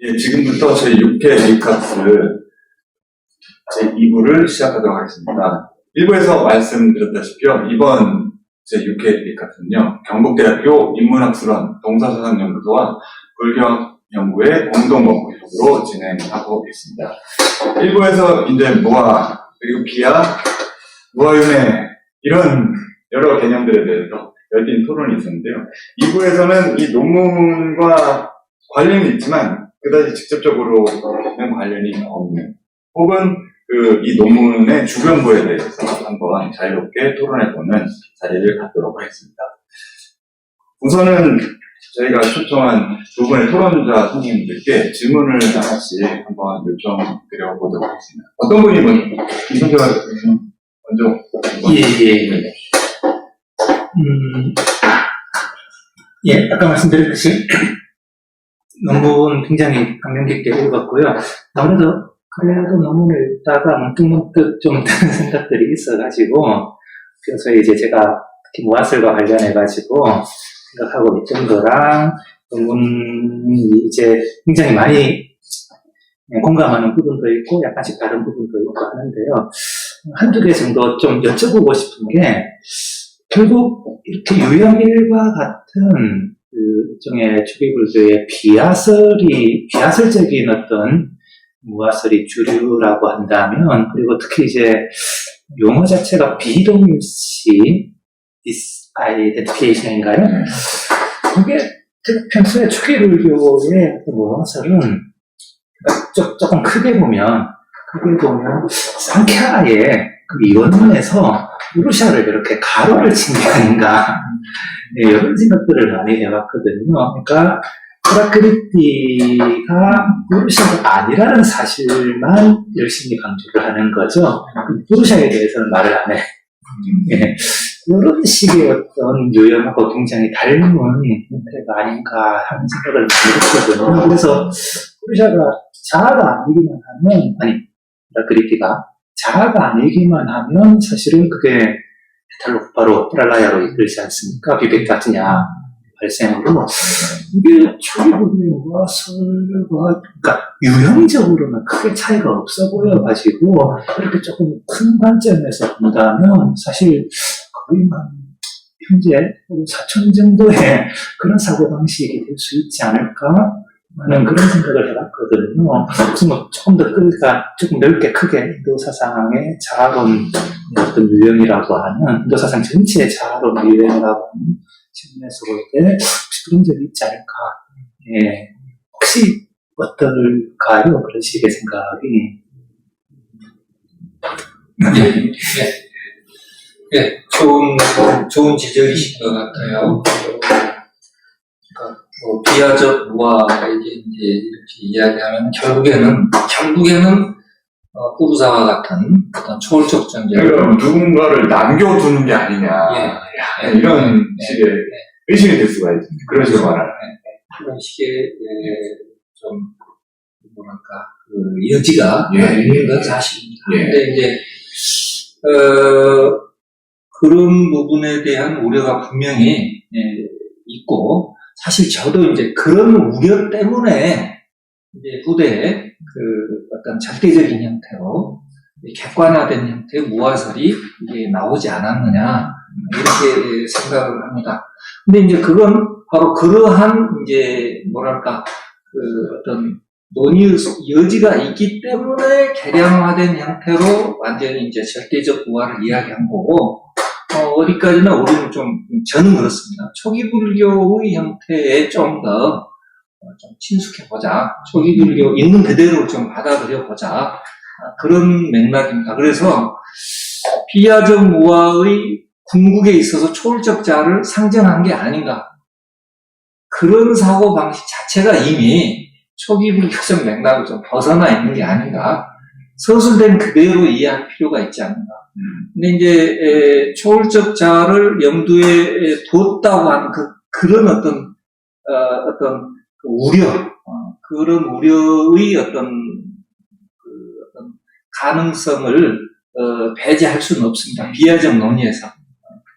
예, 지금부터 저희 6회 리카스 제 2부를 시작하도록 하겠습니다. 1부에서 말씀드렸다시피요, 이번 제 6회 리카스는요, 경북대학교 인문학술원 동사서상연구소와 불교연구의 공동연구협으로 진행하고 있습니다. 1부에서 이제 무아, 그리고 비하, 무아윤회, 이런 여러 개념들에 대해서 열띤 토론이 있었는데요. 2부에서는 이 논문과 관련이 있지만 그다지 직접적으로는 관련이 없는 혹은 그 이 논문의 주변부에 대해서 한번 자유롭게 토론해보는 자리를 갖도록 하겠습니다. 우선은 저희가 초청한 두 분의 토론자 선생님들께 질문을 하나씩 한번 요청드려보도록 하겠습니다. 어떤 분이 먼저, 선생님 먼저. 예, 예. 음, 예, 아까 말씀드렸듯이 논문 굉장히 감명 깊게 읽었고요. 아무래도 그래도 논문을 읽다가 문득문득 좀 드는 생각들이 있어가지고, 그래서 이제 제가 특히 무한설과 관련해가지고 생각하고 있던 거랑 논문이 이제 굉장히 많이 공감하는 부분도 있고 약간씩 다른 부분도 있고 하는데요. 한두 개 정도 좀 여쭤보고 싶은 게, 결국 이렇게 유형일과 같은 그 일종의 주기불교의 비하설이, 비하설적인 어떤 무하설이 주류라고 한다면, 그리고 특히 이제 용어 자체가 비동시 디스아이덴티피케이션인가요? 그게 평소에 초기불교의 그 무하설은 조- 조금 크게 보면, 크게 보면, 상캬의 그 이원문에서 루시아를 그렇게 가로를 친 게 아닌가. 네, 이런 생각들을 많이 해봤거든요. 그러니까, 프라크리티가 루시아가 아니라는 사실만 열심히 강조를 하는 거죠. 루시아에 대해서는 말을 안 해. 예, 이런 식의 어떤 요염하고 굉장히 닮은 형태가 아닌가 하는 생각을 많이 했거든요. 그래서 루시아가 자아가 아니기만 하면, 아니, 프라크리티가 자아가 아니기만 하면 사실은 그게 페탈로 바로 프랄라야로 이끌지 않습니까? 비백 같으냐? 발생으로 이게 초기부분과 설과 그러니까 유형적으로는 크게 차이가 없어 보여가지고 이렇게 조금 큰 관점에서 본다면 사실 거의 한 현재 4천 정도의 그런 사고 방식이 될 수 있지 않을까 하는 그런 생각을 해봤거든요. 뭐 조금 더 그러니까 조금 넓게 크게 인도 사상의 자아론 어떤 유형이라고 하는 인도 사상 전체의 자아론 유형이라고 하는 측면에서 볼 때 혹시 그런 점이 있지 않을까? 예. 혹시 어떨까요? 그런 식의 생각이. 예, 좋은, 좋은 지적이신 것 같아요. 뭐 비하적 무화 이게 이제 이렇게 이야기하면 결국에는, 결국에는 어, 꾸루사와 같은 어떤 초월적 존재를 그러니까 누군가를 남겨두는 게 아니냐. 예. 야, 이런 네. 식의 의심이 될 수가 있죠. 그런 식으로 말하는. 그런 식의 예, 좀 뭐랄까 그 여지가 예. 있는 건 사실입니다. 예. 근데 이제 어, 그런 부분에 대한 우려가 분명히 예, 있고 사실 저도 이제 그런 우려 때문에 이제 후대에 그 어떤 절대적인 형태로 객관화된 형태의 무화설이 이게 나오지 않았느냐 이렇게 생각을 합니다. 근데 이제 그건 바로 그러한 이제 뭐랄까 그 어떤 논의 여지가 있기 때문에 개량화된 형태로 완전히 이제 절대적 우화를 이야기한 거고 어, 어디까지나 우리는 좀 저는 그렇습니다. 초기 불교의 형태에 좀더 어, 좀 친숙해 보자. 초기 불교 있는 그대로 좀 받아들여 보자. 아, 그런 맥락입니다. 그래서 비하적 우화의 궁극에 있어서 초월적 자를 상정한 게 아닌가. 그런 사고 방식 자체가 이미 초기 불교적 맥락을 좀 벗어나 있는 게 아닌가. 서술된 그대로 이해할 필요가 있지 않는가. 근데 이제 에, 초월적 자를 염두에 에, 뒀다고 하는 그 그런 어떤 어, 어떤 그 우려, 어, 그런 우려의 어떤 그 어떤 가능성을 어, 배제할 수는 없습니다. 비하적 논의에서.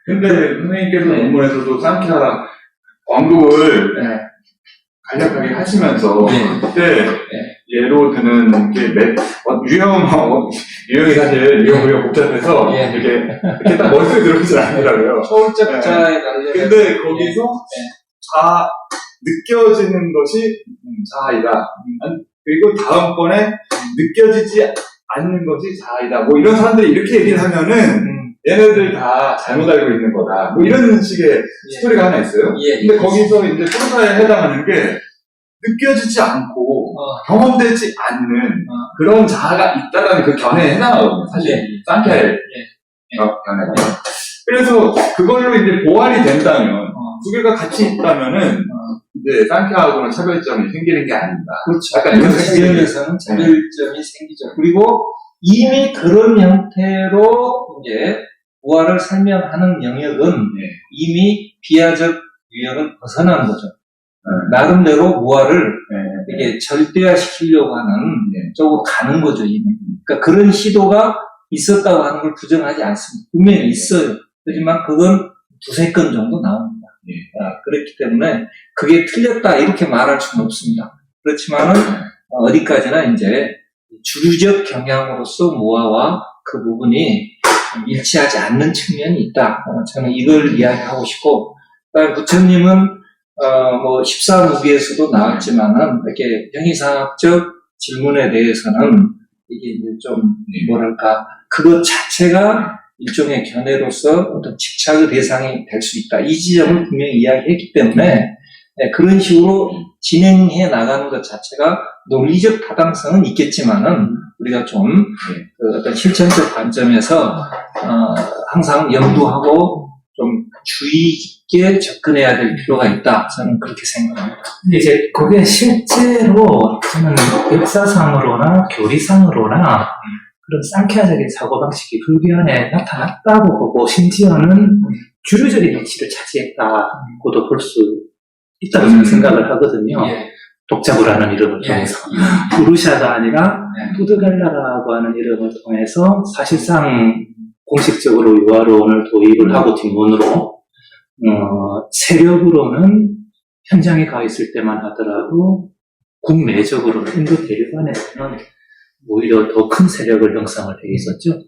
근데 선생님께서 네. 논문에서도 상키아 왕국을 네. 간략하게 하시면서 예. 그때 예로 드는 게 매, 어, 유형, 어, 유형이 사실 유형 우리가 복잡해서 예. 이렇게, 이렇게 딱 머릿속에 들어오질 않더라고요. 초월적자에 관련 근데 거기서 자, 느껴지는 것이 음, 자아이다. 안- 그리고 다음 번에 느껴지지 않는 것이 자아이다. 뭐 이런 사람들이 이렇게 얘기를 하면은 음, 얘네들 다 잘못 알고 있는 거다. 뭐 이런 식의 스토리가 하나 있어요. 예. 근데 거기서 이제 프로사에 해당하는 게 느껴지지 않고 어, 경험되지 않는 어. 그런 자아가 있다는 그 견해에 해당하거든요. 사실 예. 이 산케의 예. 어, 견해가. 그래서 그걸로 이제 보완이 된다면 어. 두 개가 같이 있다면은 이제 산케하고는 차별점이 생기는 게 아닌가. 그렇죠. 약간 이런 그 생각이 지점에서는 차별점이 생기죠. 그리고 이미 그런 형태로 이제 부활을 설명하는 영역은 네. 이미 비하적 유형을 벗어난 거죠. 네. 나름대로 무화를 네. 이게 절대화시키려고 하는 네. 쪽으로 가는 거죠, 이미. 그러니까 그런 시도가 있었다고 하는 걸 부정하지 않습니다. 분명히 있어요. 하지만 그건 두세 건 정도 나옵니다. 예. 아, 그렇기 때문에 그게 틀렸다 이렇게 말할 수는 없습니다. 그렇지만은 어, 어디까지나 이제 주류적 경향으로서 모아와 그 부분이 좀 일치하지 않는 측면이 있다. 어, 저는 이걸 이야기하고 싶고, 부처님은 어, 뭐 14무기에서도 나왔지만은 이렇게 형이상학적 질문에 대해서는 이게 이제 좀 네. 뭐랄까 그것 자체가 일종의 견해로서 어떤 집착의 대상이 될 수 있다. 이 지점을 분명히 이야기했기 때문에 네, 그런 식으로 진행해 나가는 것 자체가 논리적 타당성은 있겠지만은 우리가 좀 그 어떤 실천적 관점에서 어, 항상 염두하고 좀 주의 깊게 접근해야 될 필요가 있다. 저는 그렇게 생각합니다. 근데 이제 그게 실제로 저는 역사상으로나 교리상으로나 그런 상쾌화적인 사고방식이 불교안에 나타났다고 보고 심지어는 주류적인 위치를 차지했다고도 볼 수 있다고 저는 생각을 하거든요. 예. 독자부라는 이름을 예. 통해서. 우르샤가 아니라 네. 푸드갈라라고 하는 이름을 통해서 사실상 공식적으로 유아론을 도입을 하고 뒷문으로 어, 세력으로는 현장에 가 있을 때만 하더라도 국내적으로는 인도 대륙안에서는 오히려 더 큰 세력을 형성을 해 있었죠.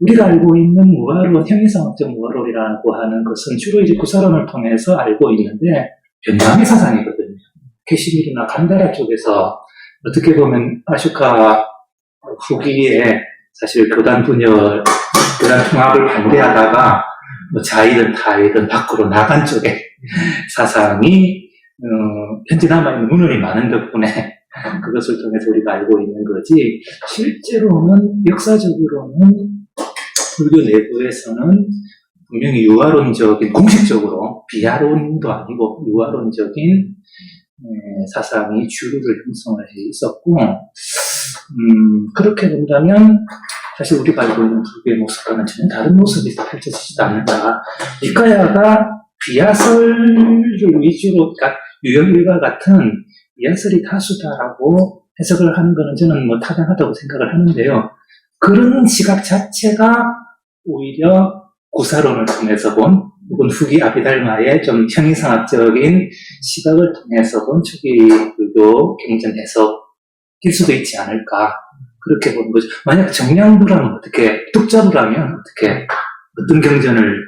우리가 알고 있는 무아론, 형이상학적 무아론이라고 하는 것은 주로 이제 구사론을 통해서 알고 있는데 변장의 사상이거든요. 캐시미르나 간다라 쪽에서 어떻게 보면 아슈카 후기에 사실 교단 분열, 교단 통합을 반대하다가 뭐 자이든 타이든 밖으로 나간 쪽에 사상이 어, 현재 남아있는 문헌이 많은 덕분에 그것을 통해서 우리가 알고 있는 거지 실제로는 역사적으로는 불교 내부에서는 분명히 유아론적인 공식적으로 비하론도 아니고 유아론적인 에, 사상이 주류를 형성을 해 있었고 음, 그렇게 본다면 사실 우리가 알고 있는 불교의 모습과는 전혀 다른 모습이 펼쳐지지도 않는다. 이카야가 비하설을 위주로, 그러니까 유형일과 같은 비하설이 다수다라고 해석을 하는 것은 저는 뭐 타당하다고 생각을 하는데요. 그런 시각 자체가 오히려 구사론을 통해서 본, 혹은 후기 아비달마의 좀 형이상학적인 시각을 통해서 본 초기 불교 경전 해석일 수도 있지 않을까. 그렇게 보는 거죠. 만약 정량부라면 어떻게, 독자부라면 어떻게, 어떤 경전을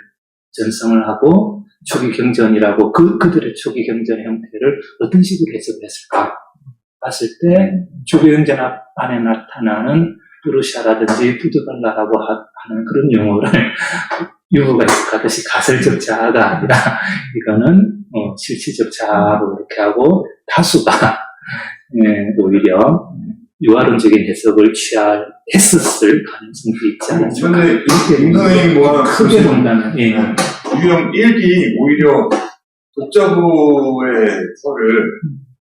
전성을 하고, 초기 경전이라고 그, 그들의 초기 경전 형태를 어떤 식으로 해석을 했을까? 봤을 때, 초기 경전 앞- 안에 나타나는 부르샤라든지 부드갈라라고 하- 하는 그런 용어를 유부가 익숙하듯이 가설적 자아가 아니라, 이거는, 어, 실체적 자아로 이렇게 하고, 다수가, 예, 오히려, 유아론적인 해석을 취했었을 가능성도 있지 이렇게 임선생 뭐 크게 본다면, 예. 유형 1기 오히려 독자부의 설을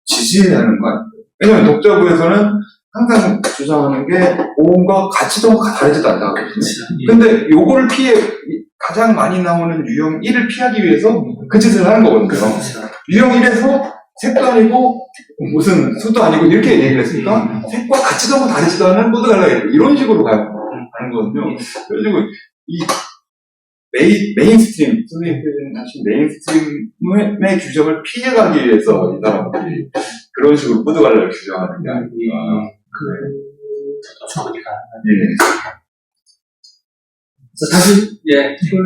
지지하는 거 아니에요? 왜냐면 독자부에서는 항상 주장하는 게 온과 같이도 다르지도 않다거든요. 근데 요거를 피해 가장 많이 나오는 유형 1을 피하기 위해서 그 짓을 하는 거거든요. 유형 1에서 색도 아니고 무슨 수도 아니고 이렇게 얘기를 했으니까 색과 같지도 않고 다르지도 않은 뿌드갈라 이런 식으로 가요. 가는 거거든요. 그래가지고 이 메인, 메인스트림, 선생님 표현하신 메인스트림의 규정을 피해가기 위해서 이 사람들이 그런 식으로 뿌드갈라를 규정하는 게 아닌가. 예. 그래서 사실 예 그,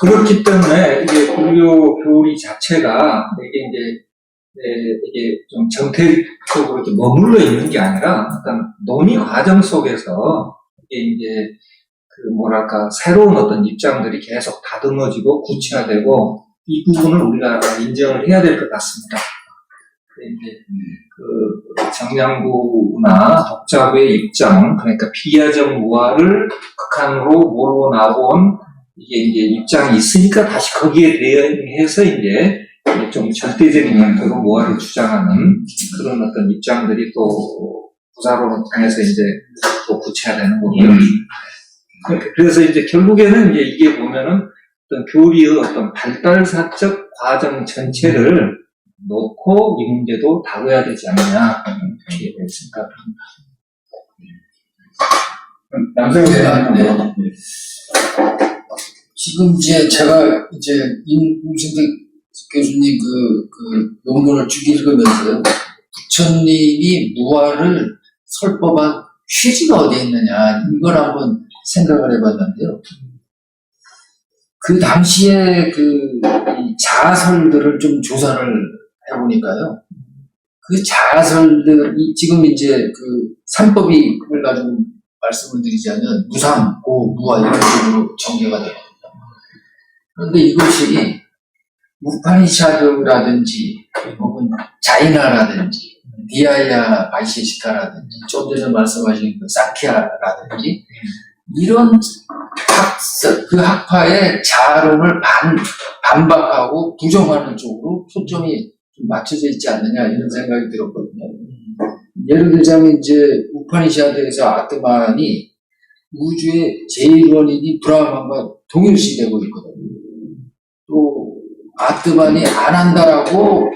그렇기 때문에 이게 불교 교리 자체가 이게 이제 예, 이게 좀 정책적으로 이렇게 머물러 있는 게 아니라 어떤 논의 과정 속에서 이게 이제 그 뭐랄까 새로운 어떤 입장들이 계속 다듬어지고 구체화되고 이 부분을 우리가 인정을 해야 될 것 같습니다. 근데 이제 그 정량구나 독자부의 입장 그러니까 피야적 무화를 극한으로 몰고 나온 이게 이제 입장이 있으니까 다시 거기에 대응해서 이제 좀 절대적인 형태로 무화를 주장하는 그런 어떤 입장들이 또 부사론을 통해서 이제 또 구체화되는 거고요. 그래서 이제 결국에는 이제 이게 보면은 어떤 교리의 어떤 발달사적 과정 전체를 놓고 이 문제도 다뤄야 되지 않느냐 이렇게 생각합니다. 남성의 네, 네. 지금 이제 제가 이제 임신대 교수님 그, 그 논문을 쭉 읽으면서요. 부처님이 무화를 설법한 취지가 어디에 있느냐, 이걸 한번 생각을 해봤는데요. 그 당시에 그이 자설들을 좀 조사를 해보니까요. 그 자설들, 이 지금 이제 그 삼법이를 가지고 말씀을 드리자면 무상, 고, 무아 이런 식으로 전개가 됩니다. 그런데 이것이 우파니샤드라든지 혹은 자이나라든지 디아야 바이셰시카라든지 좀 전에 말씀하신 그 사키아라든지 이런 학설, 그 학파의 자론을 반, 반박하고 부정하는 쪽으로 초점이 좀 맞춰져 있지 않느냐 이런 생각이 들었거든요. 예를 들자면 이제 우파니샤드에서 아트만이 우주의 제1원인이 브라హ్మ과 동일시되고 있거든요. 또 아트만이 안 한다라고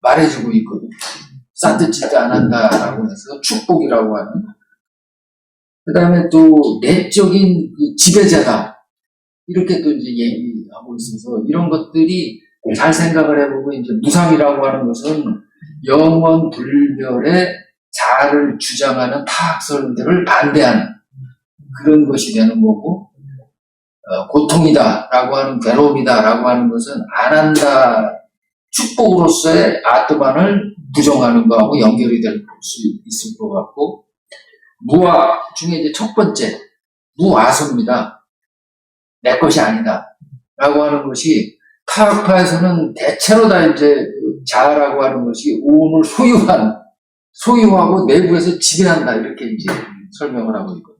말해주고 있거든요. 산뜻질도 안 한다라고 해서 축복이라고 하는. 그 다음에 또 내적인 그 지배자다. 이렇게 또 이제 얘기하고 있어서 이런 것들이 잘 생각을 해보고 이제 무상이라고 하는 것은 영원 불멸의 자아를 주장하는 타학설들을 반대하는 그런 것이 되는 거고 어, 고통이다라고 하는 괴로움이다라고 하는 것은 안 한다 축복으로서의 아트만을 부정하는 거하고 연결이 될 수 있을 것 같고 무아 중에 이제 첫 번째 무아소입니다. 내 것이 아니다. 라고 하는 것이 타학파에서는 대체로 다 이제 그 자아라고 하는 것이 오온을 소유한, 소유하고 내부에서 지배한다. 이렇게 이제 설명을 하고 있거든요.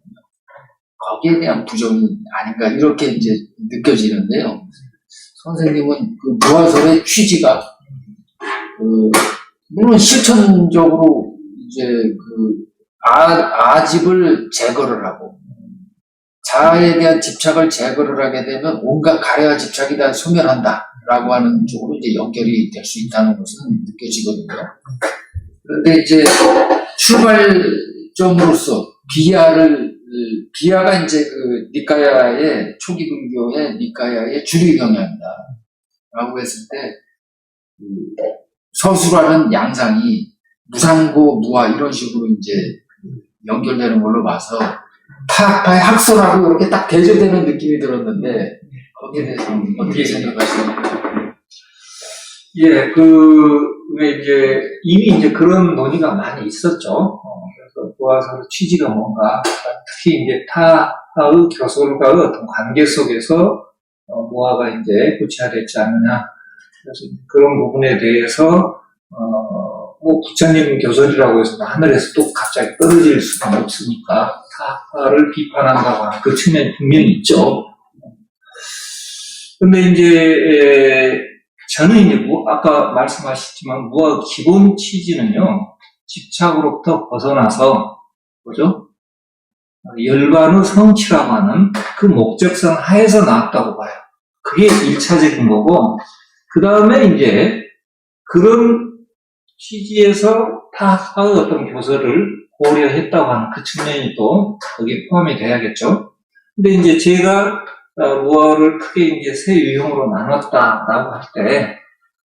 거기에 대한 부정이 아닌가. 이렇게 이제 느껴지는데요. 선생님은 그 무아설의 취지가, 그, 물론 실천적으로 이제 그, 아, 아집을 제거를 하고, 자아에 대한 집착을 제거를 하게 되면 온갖 가래와 집착이 다 소멸한다. 라고 하는 쪽으로 이제 연결이 될 수 있다는 것은 느껴지거든요. 그런데 이제 출발점으로서 비야를, 비야가 이제 그 니카야의, 초기 불교의 니카야의 주류 경향이다. 라고 했을 때, 그 서술하는 양상이 무상고, 무아 이런 식으로 이제 연결되는 걸로 봐서 타학파의 학설하고 이렇게 딱 대조되는 느낌이 들었는데 거기에 대해서 어떻게 생각하시나요? 예, 그, 왜 이제, 이미 이제 그런 논의가 많이 있었죠. 어, 그래서 보아서 취지가 뭔가, 특히 이제 타의 교설과의 어떤 관계 속에서, 어, 모아가 이제 구체화됐지 않느냐. 그래서 그런 부분에 대해서, 어, 뭐, 부처님 교설이라고 해서 하늘에서 또 갑자기 떨어질 수는 없으니까, 타를 비판한다고 하는 그 측면이 분명히 있죠. 근데 이제, 에, 저는 이제 뭐 아까 말씀하셨지만 무화 기본 취지는요 집착으로부터 벗어나서 뭐죠 어, 열반의 성취라고 하는 그 목적성 하에서 나왔다고 봐요. 그게 일차적인 거고 그 다음에 이제 그런 취지에서 타학의 어떤 교설을 고려했다고 하는 그 측면이 또 거기에 포함이 돼야겠죠. 근데 이제 제가 어, 무화를 크게 이제 세 유형으로 나눴다라고 할 때,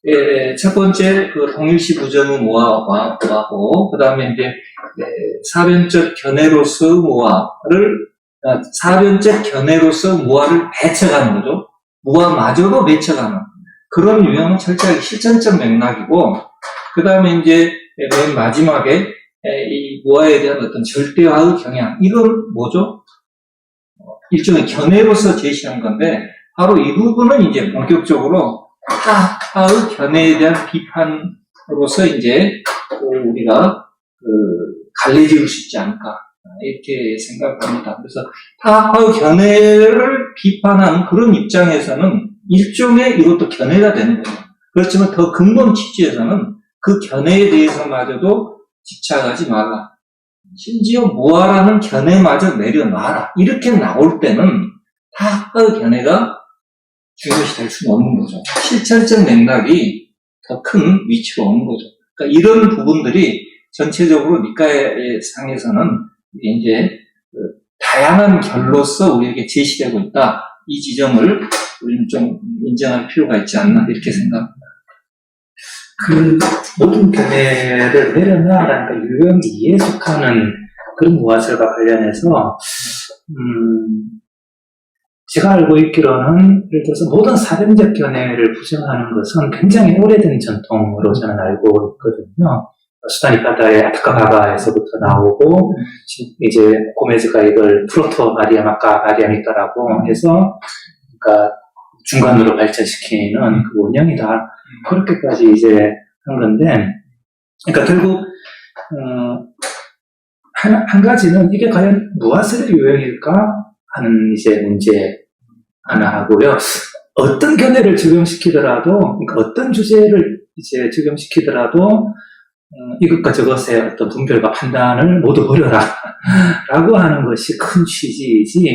예, 첫 번째 그 동일시 부정의 무화고, 그 다음에 이제 예, 사변적 견해로서 무화를 아, 사변적 견해로서 무화를 배척하는 거죠. 무화마저도 배척하는 그런 유형은 철저하게 실전적 맥락이고, 그 다음에 이제 맨 마지막에 에, 이 무화에 대한 어떤 절대화의 경향, 이건 뭐죠? 어, 일종의 견해로서 제시한 건데, 바로 이 부분은 이제 본격적으로 타의 견해에 대한 비판으로서 이제 그 우리가 그 갈래지을 수 있지 않을까 이렇게 생각합니다. 그래서 타의 견해를 비판하는 그런 입장에서는 일종의 이것도 견해가 되는 거예요. 그렇지만 더 근본 취지에서는 그 견해에 대해서마저도 집착하지 말라. 심지어 무아라는 견해마저 내려놔라. 이렇게 나올 때는 타의 견해가 중요시 될 수는 없는 거죠. 실천적 맥락이 더 큰 위치로 오는 거죠. 그러니까 이런 부분들이 전체적으로 니카의 상에서는 이제 그 다양한 결로서 우리에게 제시되고 있다. 이 지점을 우리는 좀 인정할 필요가 있지 않나 이렇게 생각합니다. 그 모든 견해를 내려놔라는 그 유형 이에 속하는 그런 무화설과 관련해서 음, 제가 알고 있기로는 예를 들어서 모든 사변적 견해를 부정하는 것은 굉장히 오래된 전통으로 저는 알고 있거든요. 수다니 바다의 아타카바바에서부터 나오고 이제 고메즈가 이걸 프로토 마리아마카 마리아미카라고 해서 그러니까 중간으로 발전시키는 그 원형이다. 그렇게까지 이제 한 건데, 그러니까 결국 어, 한, 한 가지는 이게 과연 무엇을 유형일까 하는 이제 문제 하나 하고요. 어떤 견해를 적용시키더라도, 그러니까 어떤 주제를 이제 적용시키더라도 어, 이것과 저것의 어떤 분별과 판단을 모두 버려라. 라고 하는 것이 큰 취지이지,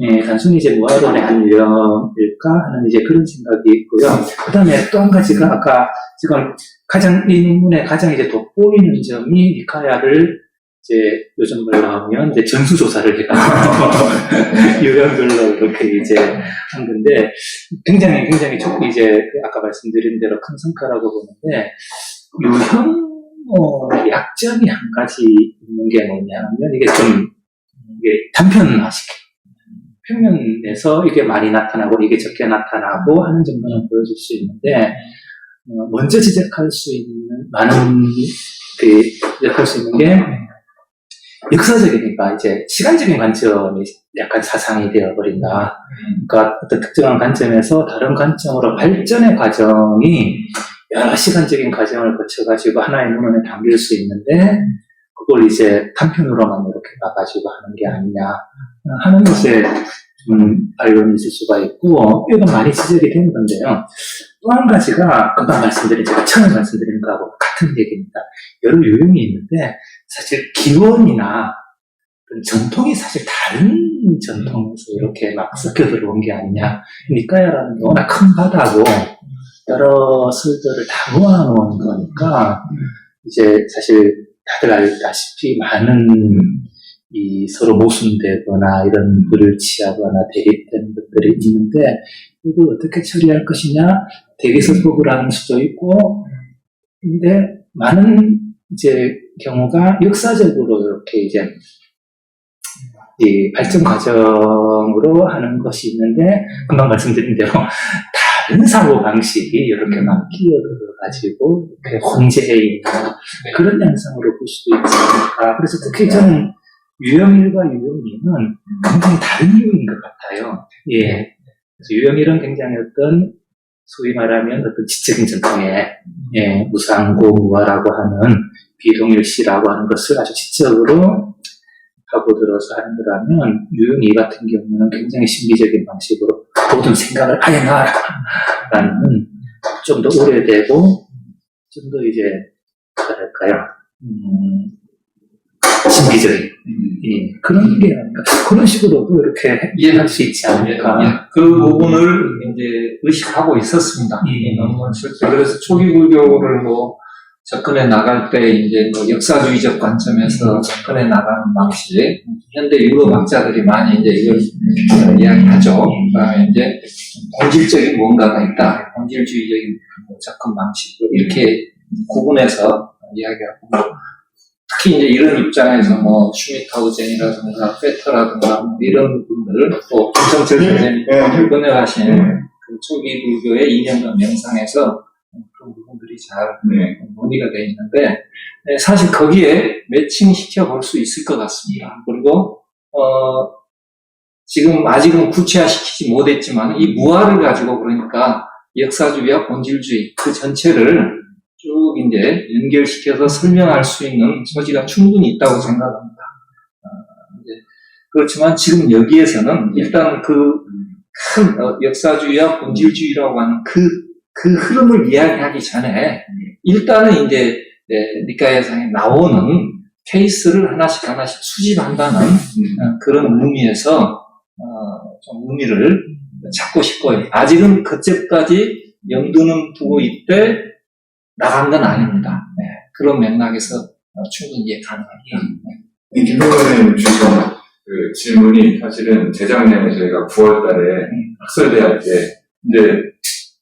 예, 단순히 이제 무화론의 한 유형일까 하는 이제 그런 생각이 있고요. 그 다음에 또 한 가지가 아까 지금 가장, 이 논문에 가장 이제 돋보이는 점이 니카야를 이제 요즘 말로 하면 이제 전수조사를 해가지고 유형별로 이렇게 이제 한 건데 굉장히 굉장히 조- 이제 그 아까 말씀드린 대로 큰 성과라고 보는데 유형 어, 약점이 한 가지 있는 게 뭐냐면 이게 좀 이게 단편화시켜. 평면에서 이게 많이 나타나고 이게 적게 나타나고 하는 정도는 보여줄 수 있는데 어, 먼저 지적할 수 있는 많은 그 지적할 수 있는 게 역사적이니까 이제 시간적인 관점이 약간 사상이 되어버린다. 그러니까 어떤 특정한 관점에서 다른 관점으로 발전의 과정이 여러 시간적인 과정을 거쳐가지고 하나의 문헌에 담길 수 있는데 그걸 이제 단편으로만 이렇게 봐가지고 하는 게 아니냐 하는 것에 좀 반론이 있을 수가 있고 이건 많이 지적이 되는 건데요. 또 한 가지가 금방 말씀드린 제가 처음에 말씀드린 거하고 같은 얘기입니다. 여러 유형이 있는데 사실 기원이나 전통이 사실 다른 전통에서 이렇게 막 섞여 들어온 게 아니냐. 니까야라는 게 워낙 큰 바다고 여러 설들을 다 모아놓은 거니까 이제 사실 다들 알다시피 많은 이 서로 모순되거나 이런 불을 취하거나 대립되는 것들이 있는데 이걸 어떻게 처리할 것이냐? 대기설법을 하는 수도 있고. 근데 많은 이제 경우가 역사적으로 이렇게 이제 이 발전 과정으로 하는 것이 있는데 금방 말씀드린 대로 다른 사고 방식이 이렇게 막 끼어들어 가지고 이렇게 혼재해 있는 그런 양상으로 볼 수도 있지 않을까. 그래서 특히 저는 유형일과 유형이는 굉장히 다른 유형인 것 같아요. 예. 그래서 유형일은 굉장히 어떤 소위 말하면 어떤 지적인 전통의 예, 무상고 무화라고 하는 비동일시라고 하는 것을 아주 지적으로 하고 들어서 하는 거라면 유형이 같은 경우는 굉장히 신비적인 방식으로 모든 생각을 아예 놔라라는 좀 더 오래되고 좀 더 이제 뭐랄까요? 음, 신비적인. 예, 그런 게 아닐까 그런 식으로도 이렇게 이해할 수 있지 않을까. 예, 그 부분을 이제 의식하고 있었습니다. 예. 이 논문 실제. 그래서 초기 불교를 뭐 접근해 나갈 때 이제 뭐 역사주의적 관점에서 접근해 나가는 방식, 현대 유럽 학자들이 많이 이제 이걸 어, 이야기하죠. 그다음에 이제 본질적인 무언가가 있다. 본질주의적인 접근 방식. 이렇게 구분해서 이야기하고 뭐 특히 이제 이런 입장에서 뭐 슈미타우젠이라든가 페터라든가 뭐 이런 분들 또 김성철 선생님이 네. 번역하신 그 초기 불교의 이념과 명상에서 그런 부분들이 잘 네. 논의가 되어 있는데 네, 사실 거기에 매칭시켜 볼 수 있을 것 같습니다. 그리고 어, 지금 아직은 구체화시키지 못했지만 이 무화를 가지고 그러니까 역사주의와 본질주의 그 전체를 쭉 이제 연결시켜서 설명할 수 있는 소지가 충분히 있다고 생각합니다. 어, 이제 그렇지만 지금 여기에서는 일단 그 큰 역사주의와 본질주의라고 하는 그, 그 흐름을 이야기하기 전에 일단은 이제 네, 니카야상에 나오는 케이스를 하나씩 하나씩 수집한다는 어, 그런 의미에서 어, 좀 의미를 찾고 싶고요. 아직은 그때까지 염두는 두고 있되 나간 건 아닙니다. 네, 그런 맥락에서 어, 충분히 이해 가능합니다. 네. 이 김동관님 주신 그 질문이 사실은 재작년에 저희가 9월 달에 학설대학 때 이제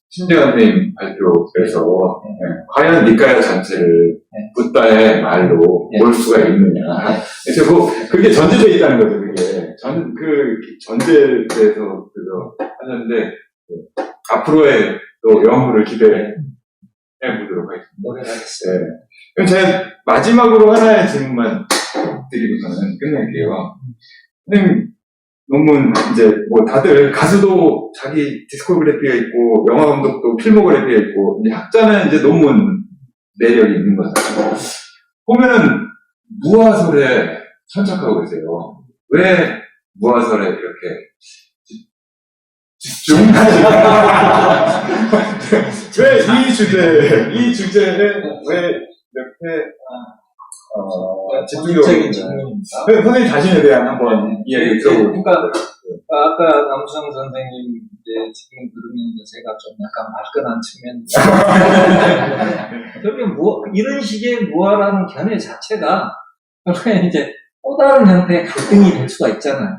신대관 선생님 발표에서 네, 과연 니까야 전체를 붓다의 말로 네. 볼 수가 있느냐. 그래서 뭐 그게 전제되어 있다는 거죠, 그게. 전, 그 전제에 대해서 그래서 하는데 네, 앞으로의 또 연구를 기대해 보도록 하겠습니다. 네. 그럼 제가 마지막으로 하나의 질문만 드리고서는 끝낼게요. 선생님, 논문, 이제, 뭐, 다들 가수도 자기 디스코그래피가 있고, 영화 감독도 필모그래피가 있고, 이제 학자는 이제 논문 내력이 있는 거잖아요. 보면은, 무화설에 천착하고 계세요. 왜 무화설에 이렇게? 왜이 주제, 이 주제를 왜 이렇게, 어, 집중적으로. 본질적인 질문입니다. 그 선생님 자신에 대한 한번 이야기 예, 들어보고 그러니까 아까 남수영 선생님 이제 지금 들으면 이제 제가 좀 약간 발끈한 측면이 그러면 뭐 이런 식의 무화라는 견해 자체가 그러면 이제 또 다른 형태의 갈등이 될 수가 있잖아요.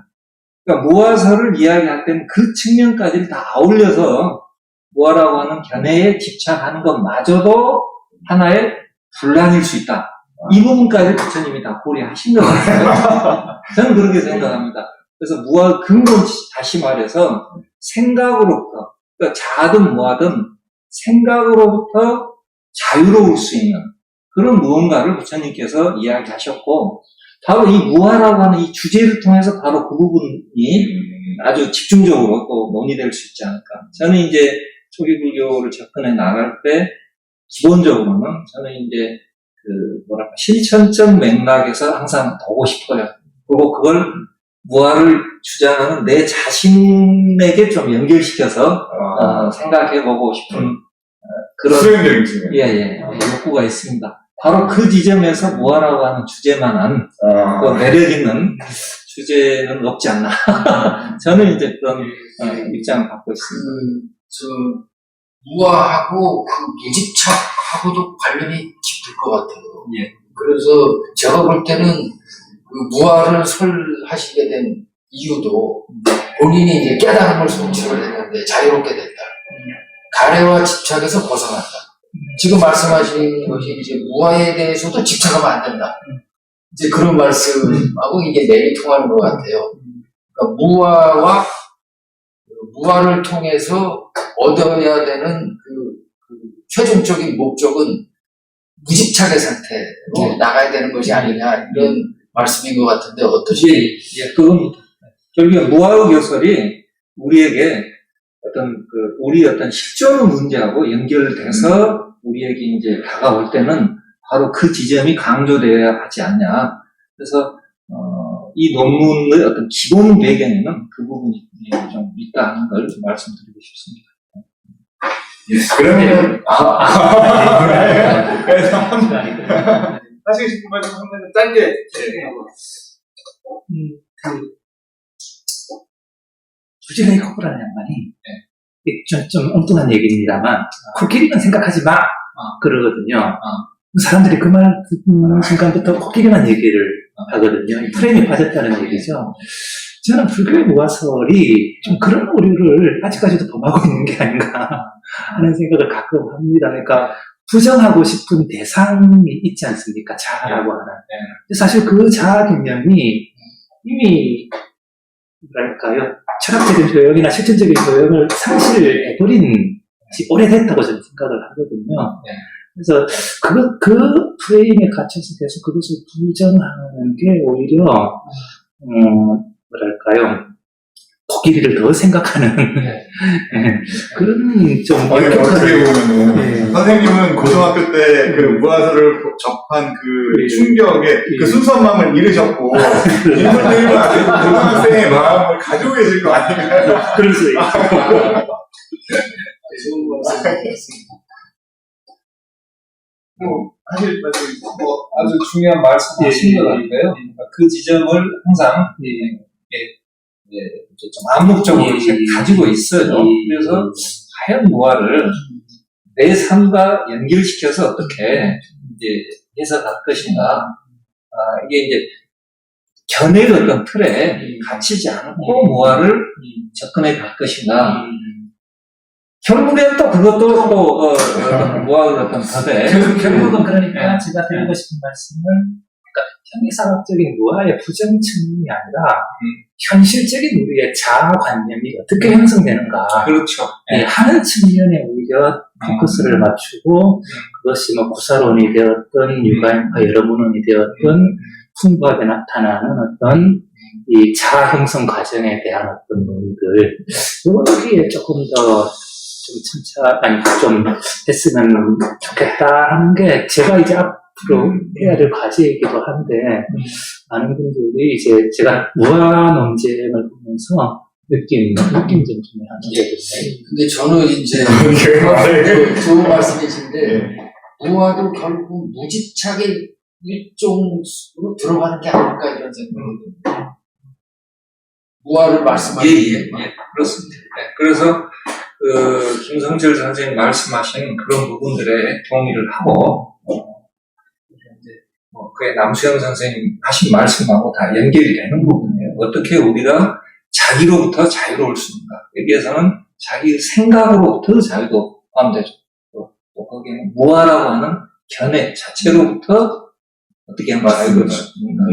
그러니까 무화설을 이야기할 때는 그 측면까지를 다 아울려서 무화라고 하는 견해에 집착하는 것마저도 하나의 분란일 수 있다. 이 부분까지 부처님이 다 고려하신 것 같아요. 저는 그렇게 생각합니다. 그래서 무화 근본 다시 말해서 생각으로부터 그러니까 자든 뭐하든 생각으로부터 자유로울 수 있는 그런 무언가를 부처님께서 이야기하셨고 바로 이 무화라고 하는 이 주제를 통해서 바로 그 부분이 아주 집중적으로 또 논의될 수 있지 않을까. 저는 이제 초기 불교를 접근해 나갈 때 기본적으로는 저는 이제 그 뭐랄까 실천적 맥락에서 항상 보고 싶어요. 그리고 그걸 무화를 주장하는 내 자신에게 좀 연결시켜서 어, 생각해보고 싶은 어, 그런 수행적인 측면. 예, 예, 욕구가 있습니다. 바로 그 지점에서 무화라고 하는 주제만한 아, 또 매력 있는 주제는 없지 않나. 저는 이제 그런 어, 입장을 갖고 있습니다. 그, 저, 무화하고 그 무집착하고도 관련이 깊을 것 같아요. 예. 그래서 제가 볼 때는 그 무화를 설하시게 된 이유도 본인이 이제 깨달음을 성취를 했는데 자유롭게 됐다. 가래와 집착에서 벗어났다. 지금 말씀하신 것이 이제 무화에 대해서도 집착하면 안 된다. 이제 그런 말씀하고 이게 내이 통하는 것 같아요. 그러니까 무화와 무화를 통해서 얻어야 되는 그, 그 최종적인 목적은 무집착의 상태로 나가야 되는 것이 아니냐 이런 말씀인 것 같은데 예, 어떠십니까? 예, 그겁니다. 결국에 무화의 교설이 우리에게 어떤 그 우리 어떤 실존의 문제하고 연결돼서 우리에게 이제 다가올 때는 바로 그 지점이 강조되어야 하지 않냐. 그래서 어, 이 논문의 어떤 기본 배경에는 그 부분이 좀 있다는 걸 말씀드리고 싶습니다. 예, 그러면, 아, 아, 그래서 하시고 싶은 말씀 하면 짧게, 음, 그, 주진의 커플하는 양반이, 이게 좀, 좀 엉뚱한 얘기입니다만, 코끼리는 생각하지 마! 그러거든요. 사람들이 그 말 듣는 순간부터 코끼리만 얘기를 하거든요. 이 프레임에 빠졌다는 얘기죠. 저는 불교의 무화설이 좀 그런 오류를 아직까지도 범하고 있는 게 아닌가 하는 생각을 가끔 합니다. 그러니까 부정하고 싶은 대상이 있지 않습니까? 자아라고 하는. 근데 사실 그 자아 개념이 이미 뭐랄까요? 철학적인 교양이나 실천적인 교양을 상실해버린 지 오래됐다고 저는 생각을 하거든요. 네. 그래서 그, 그 프레임에 갇혀서 계속 그것을 부정하는 게 오히려, 어, 뭐랄까요. 코끼리를 더 생각하는 네. 그런 좀 아니, 어떻게 보면은 네. 선생님은 고등학교 때 그 무화설을 접한 그 예. 충격에 그 예. 순수한 마음을 잃으셨고 아직 고등학생의 마음을 가지고 계실 거 아닌가요? 그럴 수 있죠. 뭐 있으세요? 뭐 아주 중요한 말씀하신 예, 것 예, 같고요. 그 지점을 항상 예, 예, 좀 암묵적으로 예, 이렇게 예. 가지고 있어요. 예. 그래서 과연 무화를 내 삶과 연결시켜서 어떻게 이제 해석할 것인가. 아, 이게 이제 견해의 어떤 틀에 갇히지 않고 무화를 접근해 갈 것인가. 결국엔 또 그것도 또, 어, 어, 무화의 어떤 더대. 결국은 그러니까 네. 제가 드리고 싶은 말씀은 형이상학적인 무아의 부정 측면이 아니라 현실적인 우리의 자아관념이 어떻게 형성되는가. 그렇죠. 네, 하는 측면에 오히려 포커스를 맞추고 그것이 뭐 구사론이 되었던 유가인파 여러문론이 되었던 풍부하게 나타나는 어떤 이 자아 형성 과정에 대한 어떤 논의들. 여기에 조금 더좀 천차 아니 좀 했으면 좋겠다 하는 게 제가 이제 앞 으로 해야 될 과제이기도 한데 많은 분들이 이제 제가 무한 논쟁을 보면서 느낀 느낀 점 중에 하나거든요. 근데 저는 이제 그 좋은 말씀이신데 예. 무화도 결국 무집착의 일종으로 들어가는 게 아닐까 이런 생각이 듭니다. 무화를 예, 말씀하시는 예, 예, 그렇습니다. 네, 그래서, 그, 김성철 선생님 말씀하신 그런 부분들에 동의를 하고, 뭐, 그의 남수영 선생님 하신 말씀하고 다 연결이 되는 부분이에요. 어떻게 우리가 자기로부터 자유로울 수 있는가. 여기에서는 자기 생각으로부터 자유도 포함되죠. 또, 또 거기는 무아라고 하는 견해 자체로부터 어떻게 하면 자유로울 수 있는가.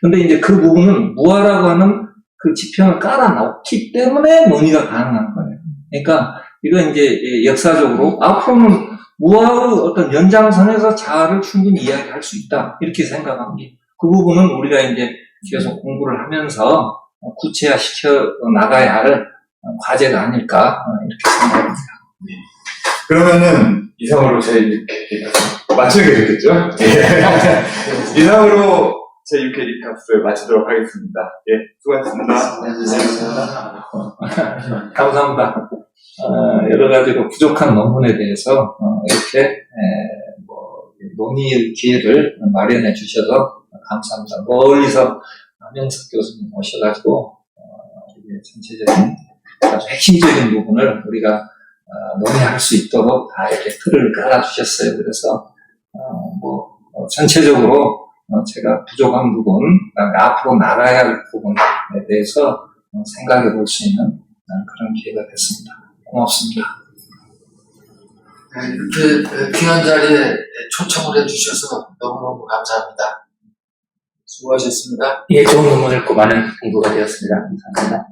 근데 이제 그 부분은 무아라고 하는 그 지평을 깔아놓기 때문에 논의가 가능한 거예요. 그러니까 이거 이제 역사적으로 앞으로는 무아의 어떤 연장선에서 자아를 충분히 이야기할 수 있다 이렇게 생각합니다. 그 부분은 우리가 이제 계속 공부를 하면서 구체화 시켜 나가야 할 과제가 아닐까 이렇게 생각합니다. 그러면은 이상으로 제 이렇게 마치는 게 좋겠죠? 예. 이상으로 제 UK 리카스 마치도록 하겠습니다. 예, 수고하셨습니다. 감사합니다. 어, 여러 가지로 부족한 논문에 대해서 어, 이렇게 에, 뭐, 논의 기회를 마련해 주셔서 감사합니다. 멀리서 명석 교수님 모셔가지고 어, 전체적인 아주 핵심적인 부분을 우리가 어, 논의할 수 있도록 다 이렇게 틀을 깔아주셨어요. 그래서 어, 뭐 어, 전체적으로 어, 제가 부족한 부분, 앞으로 나가야 할 부분에 대해서 어, 생각해 볼 수 있는 어, 그런 기회가 됐습니다. 고맙습니다. 이렇게 귀한 자리에 초청을 해주셔서 너무너무 감사합니다. 수고하셨습니다. 예, 좋은 논문 읽고 많은 공부가 되었습니다. 감사합니다.